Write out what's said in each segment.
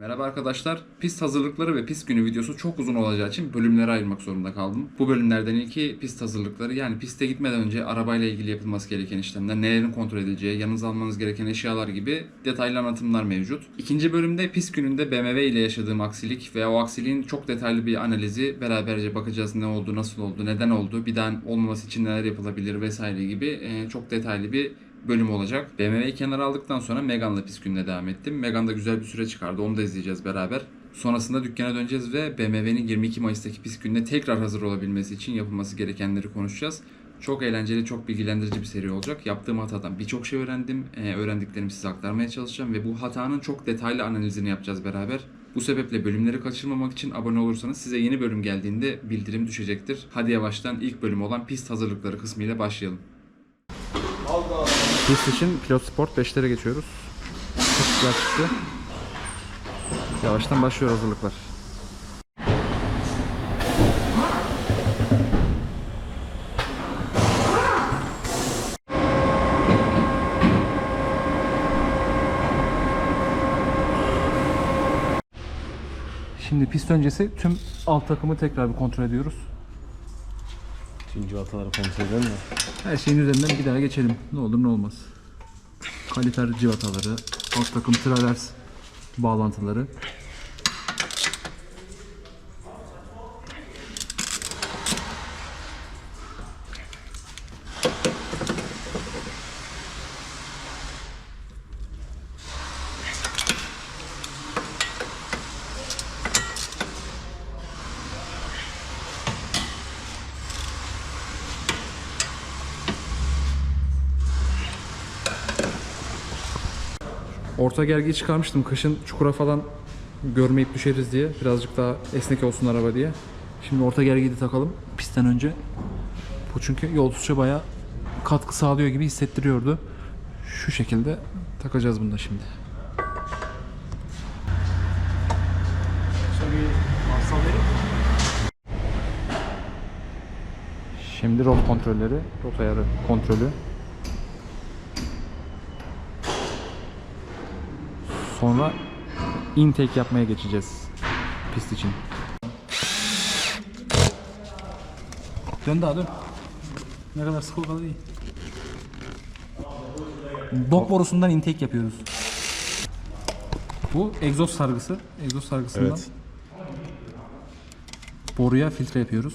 Merhaba arkadaşlar. Pist hazırlıkları ve pist günü videosu çok uzun olacağı için bölümlere ayırmak zorunda kaldım. Bu bölümlerden ilki pist hazırlıkları yani piste gitmeden önce arabayla ilgili yapılması gereken işlemler, nelerin kontrol edileceği, yanınıza almanız gereken eşyalar gibi detaylı anlatımlar mevcut. İkinci bölümde pist gününde BMW ile yaşadığım aksilik ve o aksiliğin çok detaylı bir analizi beraberce bakacağız ne oldu, nasıl oldu, neden oldu, bir daha olmaması için neler yapılabilir vesaire gibi çok detaylı bir bölüm olacak. BMW'yi kenara aldıktan sonra Megane'la gününe devam ettim. Megane da güzel bir süre çıkardı. Onu da izleyeceğiz beraber. Sonrasında dükkana döneceğiz ve BMW'nin 22 Mayıs'taki gününe tekrar hazır olabilmesi için yapılması gerekenleri konuşacağız. Çok eğlenceli, çok bilgilendirici bir seri olacak. Yaptığım hatadan birçok şey öğrendim. Ee, öğrendiklerimi size aktarmaya çalışacağım ve bu hatanın çok detaylı analizini yapacağız beraber. Bu sebeple bölümleri kaçırmamak için abone olursanız size yeni bölüm geldiğinde bildirim düşecektir. Hadi yavaştan ilk bölüm olan pist hazırlıkları kısmıyla başlayalım. Pist için pilot sport 5'lere geçiyoruz. Güzel çıktı. Yavaştan başlıyor hazırlıklar. Şimdi pist öncesi tüm alt takımı tekrar bir kontrol ediyoruz. Üçüncü hataları kontrol edelim mi? Her şeyin üzerinden bir daha geçelim. Ne olur ne olmaz. Kaliper civataları, alt takım travers bağlantıları. Orta gergiyi çıkarmıştım kışın çukura falan görmeyip düşeriz diye. Birazcık daha esnek olsun araba diye. Şimdi orta gergiyi de takalım pistten önce. Bu çünkü yol tutuşa bayağı katkı sağlıyor gibi hissettiriyordu. Şu şekilde takacağız bunu da şimdi. Şimdi rot kontrolleri, rot ayarı kontrolü. Sonra intake yapmaya geçeceğiz pist için. Dön daha dön. Ne kadar sıkı o kadar iyi. Dok borusundan intake yapıyoruz. Bu egzoz sargısı. Egzoz sargısından Evet. boruya filtre yapıyoruz.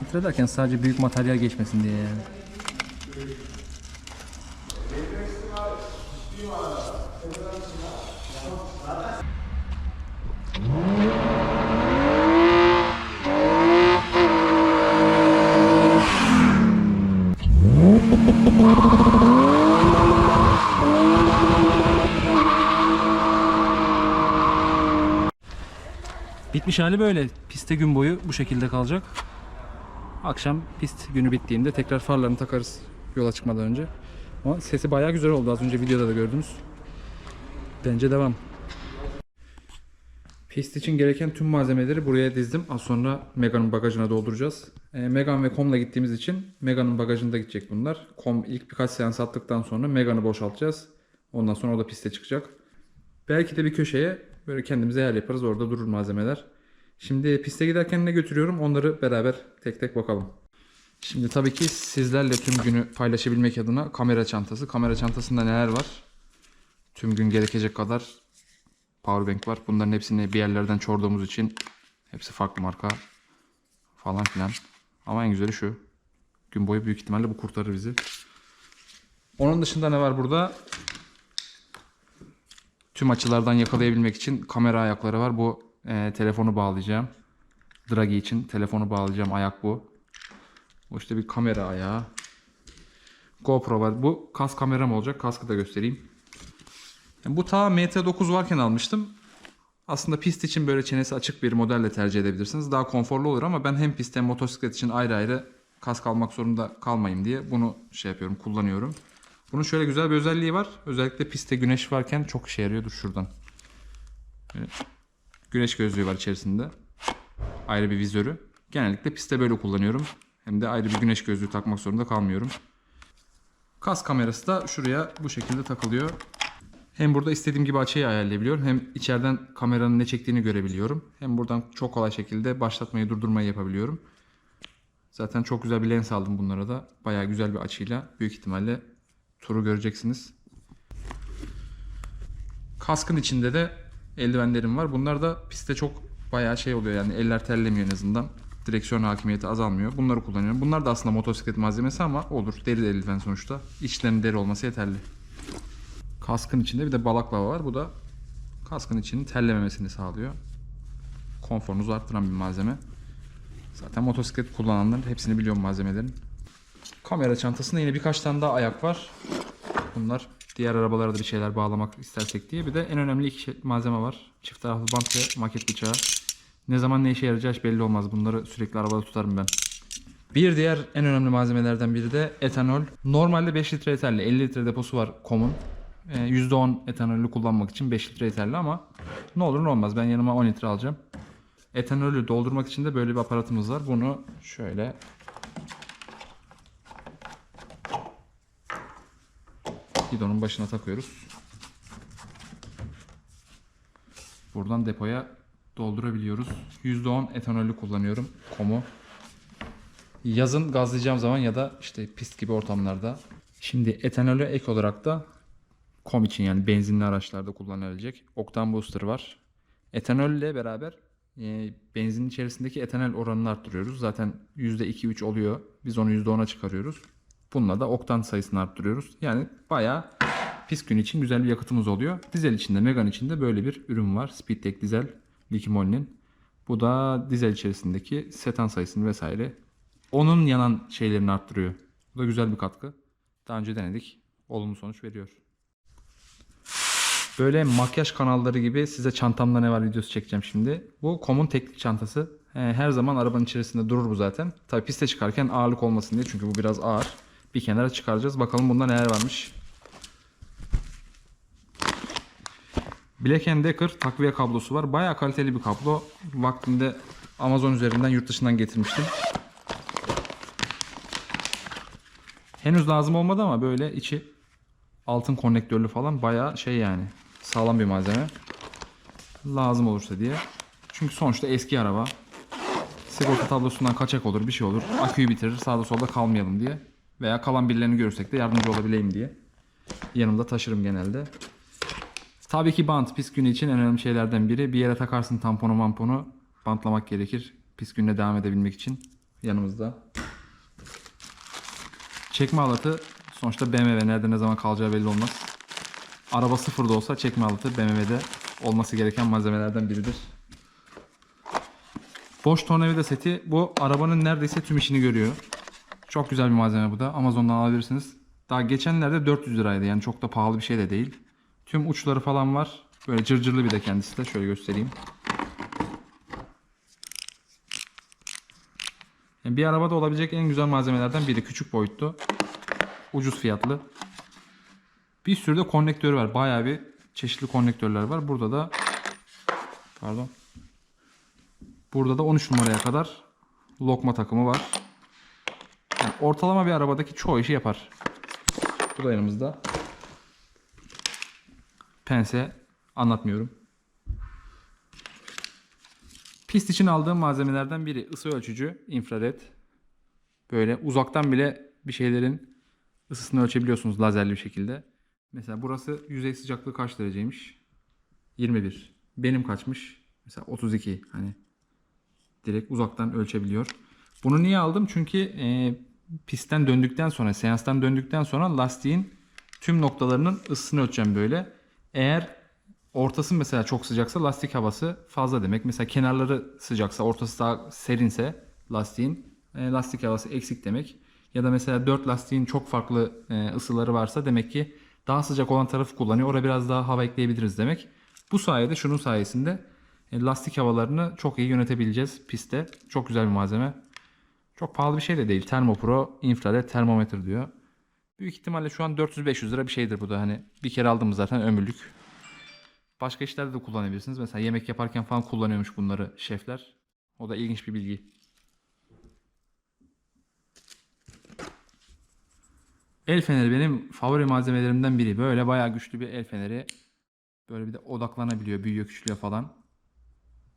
Filtre derken sadece büyük materyal geçmesin diye yani. Bitmiş hali böyle. Piste gün boyu bu şekilde kalacak. Akşam pist günü bittiğinde tekrar farlarını takarız yola çıkmadan önce. Ama sesi bayağı güzel oldu az önce videoda da gördünüz. Bence devam. Pist için gereken tüm malzemeleri buraya dizdim. Az sonra Megane'ın bagajına dolduracağız. E, Megane ve Com'la gittiğimiz için Megane'ın bagajında gidecek bunlar. Com ilk birkaç seans attıktan sonra Megane'ı boşaltacağız. Ondan sonra o da piste çıkacak. Belki de bir köşeye böyle kendimize yer yaparız. Orada durur malzemeler. Şimdi piste giderken ne götürüyorum onları beraber tek tek bakalım. Şimdi tabii ki sizlerle tüm günü paylaşabilmek adına kamera çantası. Kamera çantasında neler var? Tüm gün gerekecek kadar powerbank var. Bunların hepsini bir yerlerden çorduğumuz için hepsi farklı marka falan filan. Ama en güzeli şu. Gün boyu büyük ihtimalle bu kurtarır bizi. Onun dışında ne var burada? Tüm açılardan yakalayabilmek için kamera ayakları var. Bu e, telefonu bağlayacağım. Draghi için telefonu bağlayacağım. Ayak bu. Bu işte bir kamera ayağı. GoPro var. Bu kas kameram olacak. Kaskı da göstereyim. Bu ta MT9 varken almıştım. Aslında pist için böyle çenesi açık bir modelle tercih edebilirsiniz. Daha konforlu olur ama ben hem pist hem motosiklet için ayrı ayrı kask almak zorunda kalmayayım diye bunu şey yapıyorum, kullanıyorum. Bunun şöyle güzel bir özelliği var. Özellikle pistte güneş varken çok işe yarıyor. Dur şuradan. Böyle güneş gözlüğü var içerisinde. Ayrı bir vizörü. Genellikle pistte böyle kullanıyorum. Hem de ayrı bir güneş gözlüğü takmak zorunda kalmıyorum. Kas kamerası da şuraya bu şekilde takılıyor. Hem burada istediğim gibi açıyı ayarlayabiliyorum. Hem içeriden kameranın ne çektiğini görebiliyorum. Hem buradan çok kolay şekilde başlatmayı durdurmayı yapabiliyorum. Zaten çok güzel bir lens aldım bunlara da. Bayağı güzel bir açıyla büyük ihtimalle turu göreceksiniz. Kaskın içinde de eldivenlerim var. Bunlar da pistte çok bayağı şey oluyor yani eller terlemiyor en azından. Direksiyon hakimiyeti azalmıyor. Bunları kullanıyorum. Bunlar da aslında motosiklet malzemesi ama olur. Deri de eldiven sonuçta. İçlerinin deri olması yeterli. Kaskın içinde bir de balaklava var. Bu da kaskın içinin terlememesini sağlıyor. Konforunuzu arttıran bir malzeme. Zaten motosiklet kullananların hepsini biliyorum malzemelerin. Kamera çantasında yine birkaç tane daha ayak var. Bunlar diğer arabalara da bir şeyler bağlamak istersek diye. Bir de en önemli iki şey- malzeme var. Çift taraflı bant ve maket bıçağı. Ne zaman ne işe yarayacağı hiç belli olmaz. Bunları sürekli arabada tutarım ben. Bir diğer en önemli malzemelerden biri de etanol. Normalde 5 litre yeterli. 50 litre deposu var komun. Ee, %10 etanolü kullanmak için 5 litre yeterli ama ne olur ne olmaz. Ben yanıma 10 litre alacağım. Etanolü doldurmak için de böyle bir aparatımız var. Bunu şöyle bidonun başına takıyoruz. Buradan depoya doldurabiliyoruz. %10 etanolü kullanıyorum. Komu. Yazın gazlayacağım zaman ya da işte pist gibi ortamlarda. Şimdi etanolü ek olarak da kom için yani benzinli araçlarda kullanılabilecek Octane Booster var. Etanol ile beraber e, benzinin içerisindeki etanol oranını arttırıyoruz. Zaten %2-3 oluyor. Biz onu %10'a çıkarıyoruz. Bununla da oktan sayısını arttırıyoruz. Yani bayağı pist gün için güzel bir yakıtımız oluyor. Dizel içinde, Megane içinde böyle bir ürün var. Speedtech dizel Likimoli'nin. Bu da dizel içerisindeki setan sayısını vesaire. Onun yanan şeylerini arttırıyor. Bu da güzel bir katkı. Daha önce denedik. Olumlu sonuç veriyor. Böyle makyaj kanalları gibi size çantamda ne var videosu çekeceğim şimdi. Bu Kom'un teknik çantası. Ee, Her zaman arabanın içerisinde durur bu zaten. Tabii piste çıkarken ağırlık olmasın diye çünkü bu biraz ağır. Bir kenara çıkaracağız. Bakalım bunda neler varmış. Black Decker takviye kablosu var. Bayağı kaliteli bir kablo. Vaktinde Amazon üzerinden yurt dışından getirmiştim. Henüz lazım olmadı ama böyle içi altın konnektörlü falan bayağı şey yani sağlam bir malzeme. Lazım olursa diye. Çünkü sonuçta eski araba. Sigorta tablosundan kaçak olur bir şey olur. Aküyü bitirir sağda solda kalmayalım diye. Veya kalan birilerini görürsek de yardımcı olabileyim diye. Yanımda taşırım genelde. Tabii ki bant pis günü için en önemli şeylerden biri. Bir yere takarsın tamponu mamponu bantlamak gerekir. Pis gününe devam edebilmek için yanımızda. Çekme halatı sonuçta BMW nerede ne zaman kalacağı belli olmaz. Araba sıfırda olsa çekme halatı BMW'de olması gereken malzemelerden biridir. Boş tornavida seti bu arabanın neredeyse tüm işini görüyor. Çok güzel bir malzeme bu da. Amazon'dan alabilirsiniz. Daha geçenlerde 400 liraydı yani çok da pahalı bir şey de değil. Tüm uçları falan var. Böyle cırcırlı bir de kendisi de şöyle göstereyim. Yani bir arabada olabilecek en güzel malzemelerden biri. Küçük boyutlu. Ucuz fiyatlı. Bir sürü de konnektörü var. Bayağı bir çeşitli konnektörler var. Burada da pardon. Burada da 13 numaraya kadar lokma takımı var. Ortalama bir arabadaki çoğu işi yapar. Bu da yanımızda. Pense anlatmıyorum. Pist için aldığım malzemelerden biri ısı ölçücü, infrared. Böyle uzaktan bile bir şeylerin ısısını ölçebiliyorsunuz lazerli bir şekilde. Mesela burası yüzey sıcaklığı kaç dereceymiş? 21. Benim kaçmış? Mesela 32. Hani direkt uzaktan ölçebiliyor. Bunu niye aldım? Çünkü e, pistten döndükten sonra, seanstan döndükten sonra lastiğin tüm noktalarının ısısını ölçeceğim böyle. Eğer ortası mesela çok sıcaksa lastik havası fazla demek. Mesela kenarları sıcaksa, ortası daha serinse lastiğin e, lastik havası eksik demek. Ya da mesela 4 lastiğin çok farklı e, ısıları varsa demek ki daha sıcak olan tarafı kullanıyor. Oraya biraz daha hava ekleyebiliriz demek. Bu sayede şunun sayesinde e, lastik havalarını çok iyi yönetebileceğiz pistte. Çok güzel bir malzeme. Çok pahalı bir şey de değil. Thermopro infrared termometre diyor. Büyük ihtimalle şu an 400-500 lira bir şeydir bu da. Hani bir kere aldım zaten ömürlük. Başka işlerde de kullanabilirsiniz. Mesela yemek yaparken falan kullanıyormuş bunları şefler. O da ilginç bir bilgi. El feneri benim favori malzemelerimden biri. Böyle bayağı güçlü bir el feneri. Böyle bir de odaklanabiliyor, büyüyor, küçülüyor falan.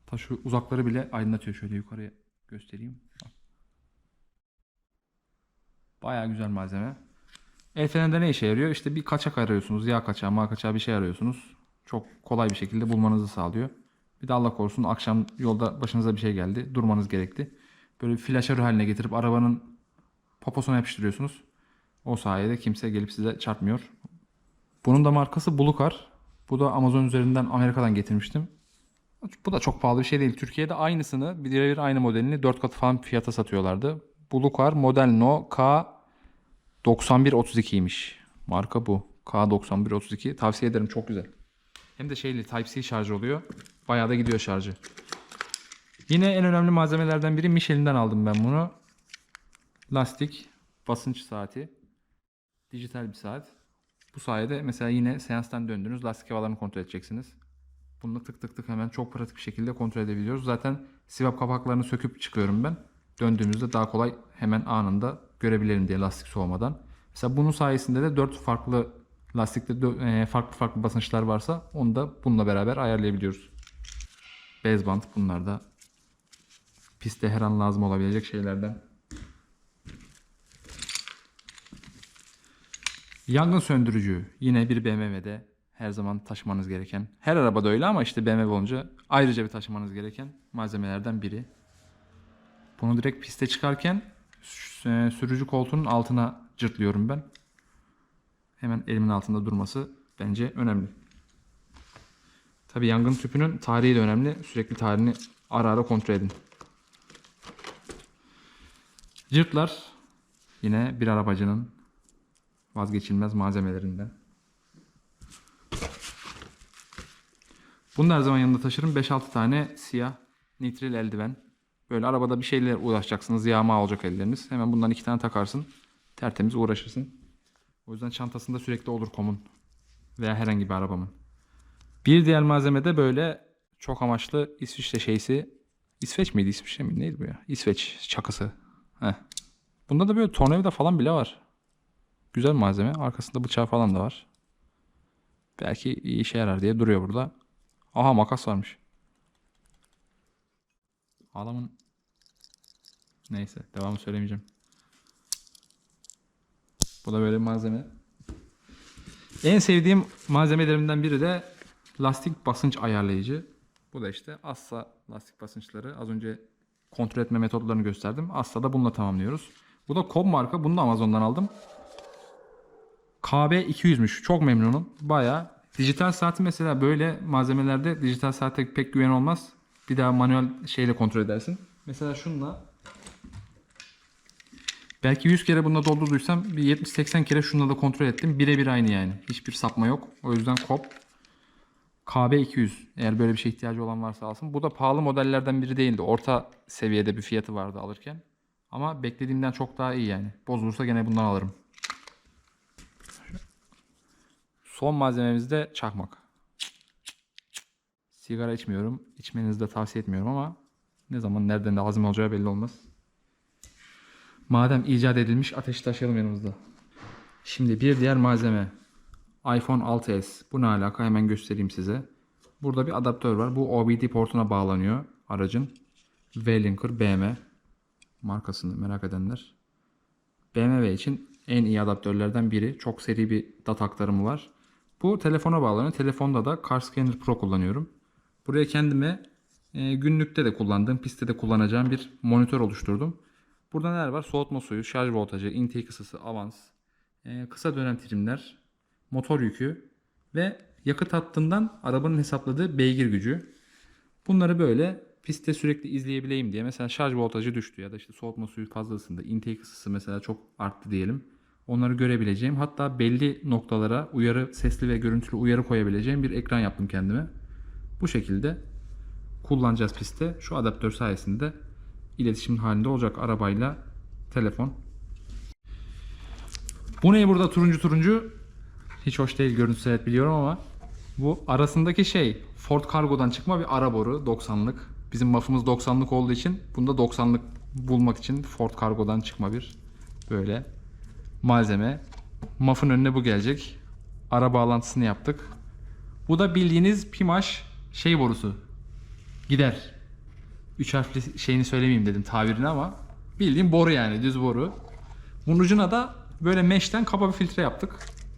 Ta şu uzakları bile aydınlatıyor. Şöyle yukarıya göstereyim. Bayağı güzel malzeme. El fenerinde ne işe yarıyor? İşte bir kaçak arıyorsunuz. Yağ kaçağı, mağ kaçağı bir şey arıyorsunuz. Çok kolay bir şekilde bulmanızı sağlıyor. Bir de Allah korusun akşam yolda başınıza bir şey geldi. Durmanız gerekti. Böyle bir flaşör haline getirip arabanın poposuna yapıştırıyorsunuz. O sayede kimse gelip size çarpmıyor. Bunun da markası Bulukar. Bu da Amazon üzerinden Amerika'dan getirmiştim. Bu da çok pahalı bir şey değil. Türkiye'de aynısını birebir aynı modelini 4 katı falan fiyata satıyorlardı. Bulukar Model No K 9132'ymiş. Marka bu. K9132. Tavsiye ederim çok güzel. Hem de şeyli Type-C şarjı oluyor. Bayağı da gidiyor şarjı. Yine en önemli malzemelerden biri Michelin'den aldım ben bunu. Lastik, basınç saati, dijital bir saat. Bu sayede mesela yine seanstan döndünüz lastik havalarını kontrol edeceksiniz. Bunu tık tık tık hemen çok pratik bir şekilde kontrol edebiliyoruz. Zaten sivap kapaklarını söküp çıkıyorum ben. Döndüğümüzde daha kolay hemen anında görebilirim diye lastik soğumadan. Mesela bunun sayesinde de 4 farklı lastikte e, farklı farklı basınçlar varsa onu da bununla beraber ayarlayabiliyoruz. Bez bant bunlar da pistte her an lazım olabilecek şeylerden. Yangın söndürücü yine bir BMW'de her zaman taşımanız gereken. Her arabada öyle ama işte BMW olunca ayrıca bir taşımanız gereken malzemelerden biri. Bunu direkt piste çıkarken sürücü koltuğunun altına cırtlıyorum ben. Hemen elimin altında durması bence önemli. Tabi yangın tüpünün tarihi de önemli. Sürekli tarihini ara ara kontrol edin. Cırtlar yine bir arabacının vazgeçilmez malzemelerinden. Bunu her zaman yanında taşırım. 5-6 tane siyah nitril eldiven. Böyle arabada bir şeyle uğraşacaksınız. Yağma olacak elleriniz. Hemen bundan iki tane takarsın. Tertemiz uğraşırsın. O yüzden çantasında sürekli olur komun. Veya herhangi bir arabamın. Bir diğer malzeme de böyle çok amaçlı İsviçre şeysi. İsveç miydi? İsviçre mi? Neydi bu ya? İsveç çakısı. Heh. Bunda da böyle tornavida falan bile var. Güzel malzeme. Arkasında bıçağı falan da var. Belki işe yarar diye duruyor burada. Aha makas varmış. Adamın Neyse devamı söylemeyeceğim. Bu da böyle malzeme. En sevdiğim malzemelerimden biri de lastik basınç ayarlayıcı. Bu da işte Assa lastik basınçları. Az önce kontrol etme metodlarını gösterdim. Assa da bununla tamamlıyoruz. Bu da Cobb marka. Bunu da Amazon'dan aldım. KB200'müş. Çok memnunum. Baya. Dijital saati mesela böyle malzemelerde dijital saate pek güven olmaz. Bir daha manuel şeyle kontrol edersin. Mesela şunla belki 100 kere bununla doldurduysam bir 70-80 kere şunla da kontrol ettim. Birebir aynı yani. Hiçbir sapma yok. O yüzden kop KB200 eğer böyle bir şey ihtiyacı olan varsa alsın. Bu da pahalı modellerden biri değildi. Orta seviyede bir fiyatı vardı alırken. Ama beklediğimden çok daha iyi yani. Bozulursa gene bundan alırım. Son malzememiz de çakmak. Sigara içmiyorum. İçmenizi de tavsiye etmiyorum ama ne zaman nereden de lazım olacağı belli olmaz. Madem icat edilmiş ateşi taşıyalım yanımızda. Şimdi bir diğer malzeme. iPhone 6s. Bu ne alaka hemen göstereyim size. Burada bir adaptör var. Bu OBD portuna bağlanıyor aracın. V-Linker BM markasını merak edenler. BMW için en iyi adaptörlerden biri. Çok seri bir data aktarımı var. Bu telefona bağlanıyor. Telefonda da Car Scanner Pro kullanıyorum. Buraya kendime e, günlükte de kullandığım, pistte de kullanacağım bir monitör oluşturdum. Burada neler var? Soğutma suyu, şarj voltajı, intake ısısı, avans, e, kısa dönem trimler, motor yükü ve yakıt hattından arabanın hesapladığı beygir gücü. Bunları böyle pistte sürekli izleyebileyim diye mesela şarj voltajı düştü ya da işte soğutma suyu fazla ısındı. Intake ısısı mesela çok arttı diyelim. Onları görebileceğim hatta belli noktalara uyarı sesli ve görüntülü uyarı koyabileceğim bir ekran yaptım kendime. Bu şekilde kullanacağız pistte. Şu adaptör sayesinde iletişim halinde olacak arabayla telefon. Bu ne burada turuncu turuncu? Hiç hoş değil görüntüsü evet biliyorum ama bu arasındaki şey Ford Cargo'dan çıkma bir ara boru 90'lık. Bizim mafımız 90'lık olduğu için bunda 90'lık bulmak için Ford Cargo'dan çıkma bir böyle malzeme. Mafın önüne bu gelecek. Ara bağlantısını yaptık. Bu da bildiğiniz Pimaş şey borusu. Gider. Üç harfli şeyini söylemeyeyim dedim tabirini ama bildiğim boru yani düz boru. Bunun ucuna da böyle mesh'ten kaba bir filtre yaptık.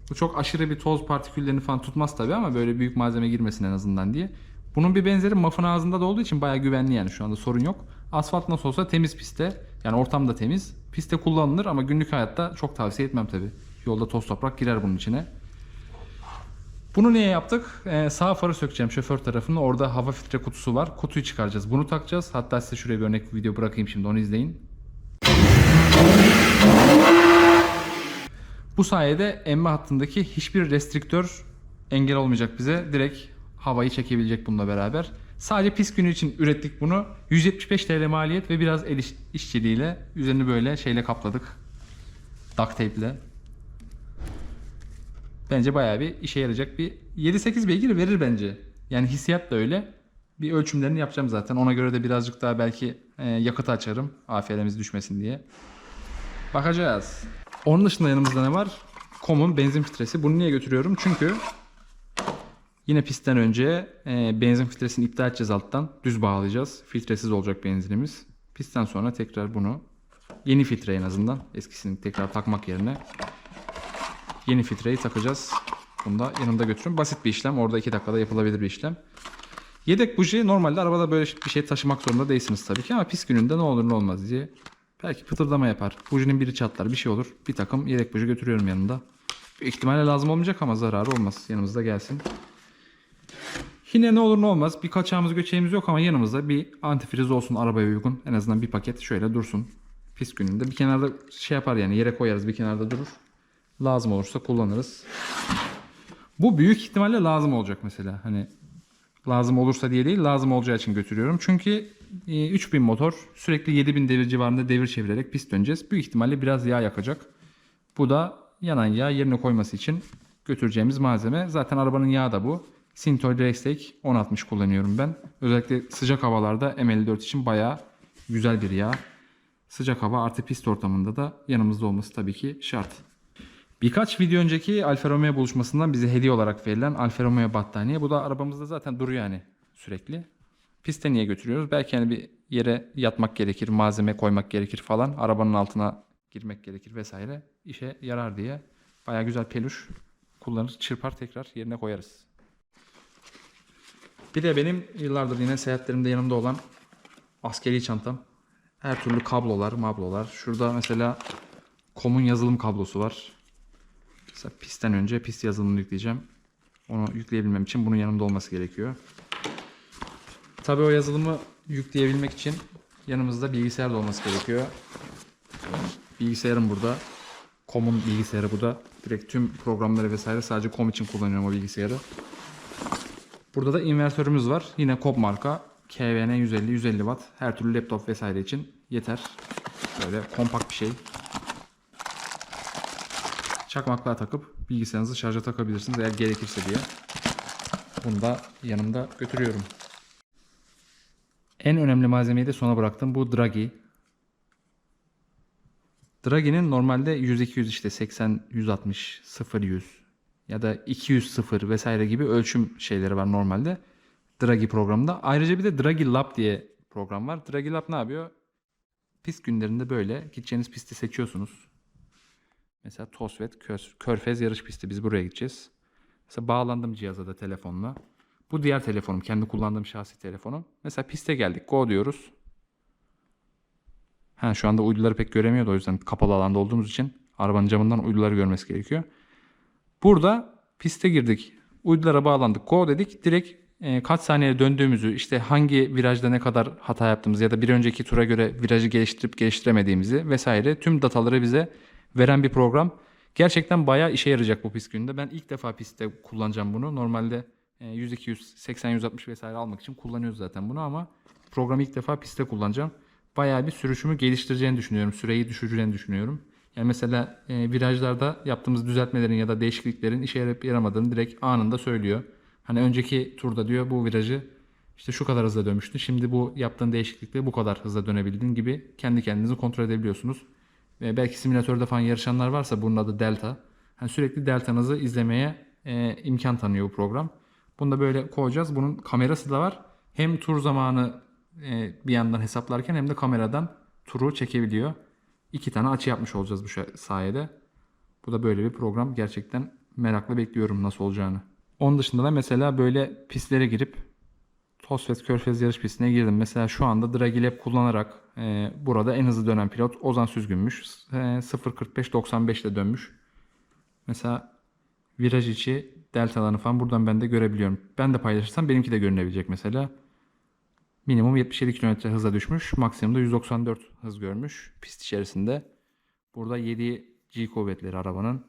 Bu çok aşırı bir toz partiküllerini falan tutmaz tabi ama böyle büyük malzeme girmesin en azından diye. Bunun bir benzeri mafın ağzında da olduğu için bayağı güvenli yani şu anda sorun yok. Asfalt nasıl olsa temiz pistte. Yani ortam da temiz. Piste kullanılır ama günlük hayatta çok tavsiye etmem tabi. Yolda toz toprak girer bunun içine. Bunu niye yaptık? Ee, sağ farı sökeceğim şoför tarafını. Orada hava filtre kutusu var. Kutuyu çıkaracağız. Bunu takacağız. Hatta size şuraya bir örnek video bırakayım şimdi onu izleyin. Bu sayede emme hattındaki hiçbir restriktör engel olmayacak bize. Direkt havayı çekebilecek bununla beraber. Sadece pis günü için ürettik bunu. 175 TL maliyet ve biraz el iş- işçiliğiyle üzerini böyle şeyle kapladık. Duct tape ile. Bence bayağı bir işe yarayacak bir 7-8 beygir verir bence. Yani hissiyat da öyle. Bir ölçümlerini yapacağım zaten. Ona göre de birazcık daha belki e, yakıt açarım. AFR'miz düşmesin diye. Bakacağız. Onun dışında yanımızda ne var? Common benzin filtresi. Bunu niye götürüyorum? Çünkü yine pistten önce e, benzin filtresini iptal edeceğiz alttan. Düz bağlayacağız. Filtresiz olacak benzinimiz. Pistten sonra tekrar bunu yeni filtre en azından eskisini tekrar takmak yerine yeni filtreyi takacağız. Bunu da yanımda götürün. Basit bir işlem. Orada 2 dakikada yapılabilir bir işlem. Yedek buji normalde arabada böyle bir şey taşımak zorunda değilsiniz tabii ki ama pis gününde ne olur ne olmaz diye. Belki pıtırdama yapar. Bujinin biri çatlar bir şey olur. Bir takım yedek buji götürüyorum yanında. Büyük ihtimalle lazım olmayacak ama zararı olmaz. Yanımızda gelsin. Yine ne olur ne olmaz. Bir kaçağımız göçeğimiz yok ama yanımızda bir antifriz olsun arabaya uygun. En azından bir paket şöyle dursun. Pis gününde bir kenarda şey yapar yani yere koyarız bir kenarda durur. Lazım olursa kullanırız. Bu büyük ihtimalle lazım olacak mesela. Hani lazım olursa diye değil lazım olacağı için götürüyorum. Çünkü e, 3000 motor sürekli 7000 devir civarında devir çevirerek pist döneceğiz. Büyük ihtimalle biraz yağ yakacak. Bu da yanan yağ yerine koyması için götüreceğimiz malzeme. Zaten arabanın yağı da bu. Sintol Rextake 1060 kullanıyorum ben. Özellikle sıcak havalarda M54 için bayağı güzel bir yağ. Sıcak hava artı pist ortamında da yanımızda olması tabii ki şart. Birkaç video önceki Alfa Romeo buluşmasından bize hediye olarak verilen Alfa Romeo battaniye. Bu da arabamızda zaten duruyor yani sürekli. Piste niye götürüyoruz? Belki yani bir yere yatmak gerekir, malzeme koymak gerekir falan. Arabanın altına girmek gerekir vesaire. İşe yarar diye. Baya güzel peluş kullanır, çırpar tekrar yerine koyarız. Bir de benim yıllardır yine seyahatlerimde yanımda olan askeri çantam. Her türlü kablolar, mablolar. Şurada mesela Kom'un yazılım kablosu var. Mesela pistten önce pist yazılımını yükleyeceğim. Onu yükleyebilmem için bunun yanımda olması gerekiyor. Tabii o yazılımı yükleyebilmek için yanımızda bilgisayar da olması gerekiyor. Bilgisayarım burada. Com'un bilgisayarı bu da. Direkt tüm programları vesaire sadece Com için kullanıyorum o bilgisayarı. Burada da invertörümüz var. Yine Cobb marka. KVN 150 150 watt. Her türlü laptop vesaire için yeter. Böyle kompakt bir şey. Çakmaklığa takıp bilgisayarınızı şarja takabilirsiniz eğer gerekirse diye. Bunu da yanımda götürüyorum. En önemli malzemeyi de sona bıraktım. Bu Draghi. Draghi'nin normalde 100-200 işte 80-160, 0-100 ya da 200-0 vesaire gibi ölçüm şeyleri var normalde. Draghi programında. Ayrıca bir de Draghi Lab diye program var. Draghi Lab ne yapıyor? Pist günlerinde böyle gideceğiniz pisti seçiyorsunuz. Mesela Tosvet Körfez yarış pisti biz buraya gideceğiz. Mesela bağlandım cihaza da telefonla. Bu diğer telefonum. Kendi kullandığım şahsi telefonum. Mesela piste geldik. Go diyoruz. Ha, şu anda uyduları pek göremiyordu o yüzden kapalı alanda olduğumuz için arabanın camından uyduları görmesi gerekiyor. Burada piste girdik. Uydulara bağlandık. Go dedik. Direkt e, kaç saniye döndüğümüzü, işte hangi virajda ne kadar hata yaptığımızı ya da bir önceki tura göre virajı geliştirip geliştiremediğimizi vesaire tüm dataları bize veren bir program. Gerçekten bayağı işe yarayacak bu pist gününde. Ben ilk defa pistte kullanacağım bunu. Normalde e, 100-200, 80-160 vesaire almak için kullanıyoruz zaten bunu ama programı ilk defa pistte kullanacağım. Bayağı bir sürüşümü geliştireceğini düşünüyorum. Süreyi düşüreceğini düşünüyorum. Yani mesela e, virajlarda yaptığımız düzeltmelerin ya da değişikliklerin işe yarayıp yaramadığını direkt anında söylüyor. Hani önceki turda diyor bu virajı işte şu kadar hızla dönmüştü. Şimdi bu yaptığın değişiklikle bu kadar hızla dönebildin gibi kendi kendinizi kontrol edebiliyorsunuz. Ve belki simülatörde falan yarışanlar varsa bunun adı Delta. Hani sürekli deltanızı izlemeye e, imkan tanıyor bu program. Bunu da böyle koyacağız. Bunun kamerası da var. Hem tur zamanı e, bir yandan hesaplarken hem de kameradan turu çekebiliyor. İki tane açı yapmış olacağız bu sayede. Bu da böyle bir program. Gerçekten merakla bekliyorum nasıl olacağını. Onun dışında da mesela böyle pistlere girip Tosfet Körfez yarış pistine girdim. Mesela şu anda Draghi Lab kullanarak e, burada en hızlı dönen pilot Ozan Süzgünmüş. E, 0.45-95 ile dönmüş. Mesela viraj içi deltalarını falan buradan ben de görebiliyorum. Ben de paylaşırsam benimki de görünebilecek mesela. Minimum 77 km hıza düşmüş. Maksimumda 194 hız görmüş pist içerisinde. Burada 7 G kuvvetleri arabanın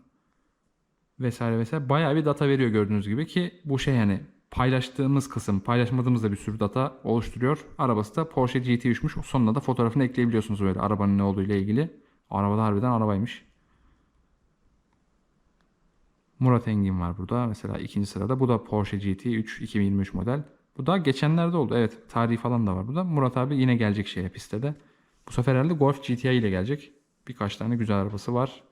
vesaire vesaire bayağı bir data veriyor gördüğünüz gibi ki bu şey yani paylaştığımız kısım paylaşmadığımız da bir sürü data oluşturuyor. Arabası da Porsche GT3'müş. Sonuna da fotoğrafını ekleyebiliyorsunuz böyle arabanın ne olduğu ile ilgili. Arabada harbiden arabaymış. Murat Engin var burada. Mesela ikinci sırada. Bu da Porsche GT3 2023 model. Bu da geçenlerde oldu. Evet tarihi falan da var burada. Murat abi yine gelecek şeye pistte de. Bu sefer herhalde Golf GTI ile gelecek. Birkaç tane güzel arabası var.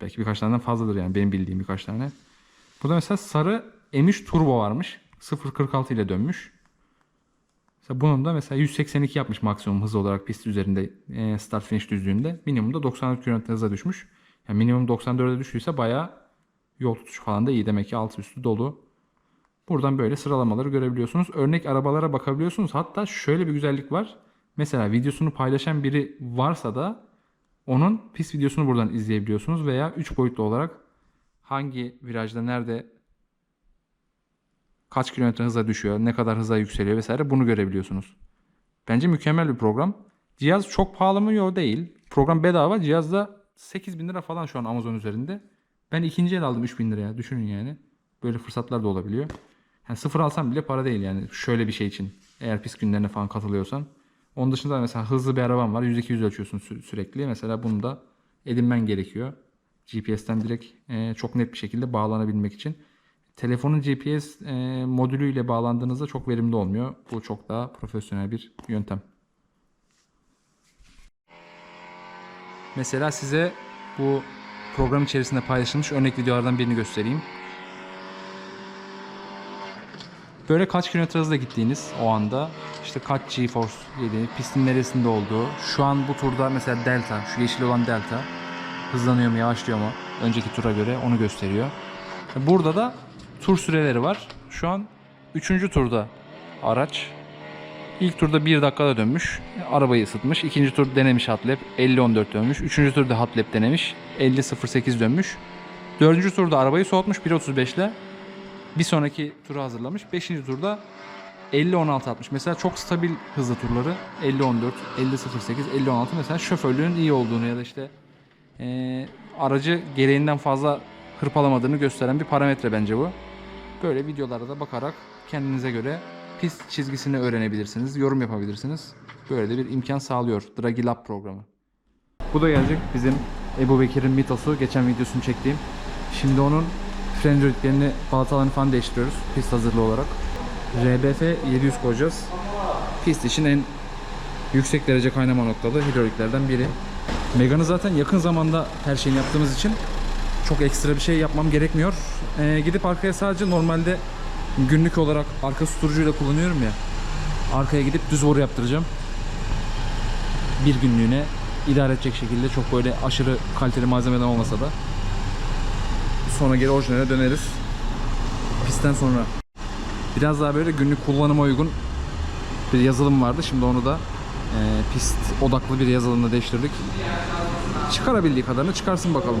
Belki birkaç taneden fazladır yani benim bildiğim birkaç tane. Burada mesela sarı M3 Turbo varmış. 0.46 ile dönmüş. Mesela bunun da mesela 182 yapmış maksimum hız olarak pist üzerinde e, start finish düzlüğünde. Minimumda 94 km hıza düşmüş. Yani minimum 94'e düştüyse bayağı yol tutuşu falan da iyi. Demek ki altı üstü dolu. Buradan böyle sıralamaları görebiliyorsunuz. Örnek arabalara bakabiliyorsunuz. Hatta şöyle bir güzellik var. Mesela videosunu paylaşan biri varsa da onun pist videosunu buradan izleyebiliyorsunuz veya 3 boyutlu olarak hangi virajda nerede kaç kilometre hıza düşüyor, ne kadar hıza yükseliyor vesaire bunu görebiliyorsunuz. Bence mükemmel bir program. Cihaz çok pahalı mı? Yok değil. Program bedava. Cihaz da 8000 lira falan şu an Amazon üzerinde. Ben ikinci el aldım 3000 liraya. Düşünün yani. Böyle fırsatlar da olabiliyor. Yani sıfır alsam bile para değil yani. Şöyle bir şey için. Eğer pist günlerine falan katılıyorsan. Onun dışında mesela hızlı bir arabam var. 100-200 ölçüyorsun sü- sürekli. Mesela bunu da edinmen gerekiyor. GPS'ten direkt e, çok net bir şekilde bağlanabilmek için. Telefonun GPS e, modülüyle bağlandığınızda çok verimli olmuyor. Bu çok daha profesyonel bir yöntem. Mesela size bu program içerisinde paylaşılmış örnek videolardan birini göstereyim. Böyle kaç kilometre hızla gittiğiniz o anda işte kaç G-force yediğiniz, pistin neresinde olduğu. Şu an bu turda mesela delta, şu yeşil olan delta hızlanıyor mu yavaşlıyor mu önceki tura göre onu gösteriyor. Burada da tur süreleri var. Şu an 3. turda araç. İlk turda 1 dakikada dönmüş. Arabayı ısıtmış. İkinci tur denemiş hot lap. 50-14 dönmüş. Üçüncü turda hot lap denemiş. 50-08 dönmüş. Dördüncü turda arabayı soğutmuş 1.35 ile. Bir sonraki turu hazırlamış. Beşinci turda 50-16 atmış. Mesela çok stabil hızlı turları. 50-14, 50-08, 50-16 mesela şoförlüğün iyi olduğunu ya da işte eee, aracı gereğinden fazla hırpalamadığını gösteren bir parametre bence bu. Böyle videolara da bakarak kendinize göre pist çizgisini öğrenebilirsiniz, yorum yapabilirsiniz. Böyle de bir imkan sağlıyor Draghi Lab programı. Bu da gelecek bizim Ebu Bekir'in mitosu. Geçen videosunu çektiğim. Şimdi onun fren hidroliklerini, balatalarını falan değiştiriyoruz pist hazırlığı olarak. RBF 700 koyacağız. Pist için en yüksek derece kaynama noktalı hidroliklerden biri. Megane'ı zaten yakın zamanda her şeyini yaptığımız için çok ekstra bir şey yapmam gerekmiyor. Ee, gidip arkaya sadece normalde günlük olarak arka susturucuyla kullanıyorum ya. Arkaya gidip düz boru yaptıracağım. Bir günlüğüne idare edecek şekilde çok böyle aşırı kaliteli malzemeden olmasa da. Sonra geri orijinale döneriz. Pistten sonra. Biraz daha böyle günlük kullanıma uygun bir yazılım vardı. Şimdi onu da e, pist odaklı bir yazılımla değiştirdik. Çıkarabildiği kadarını çıkarsın bakalım.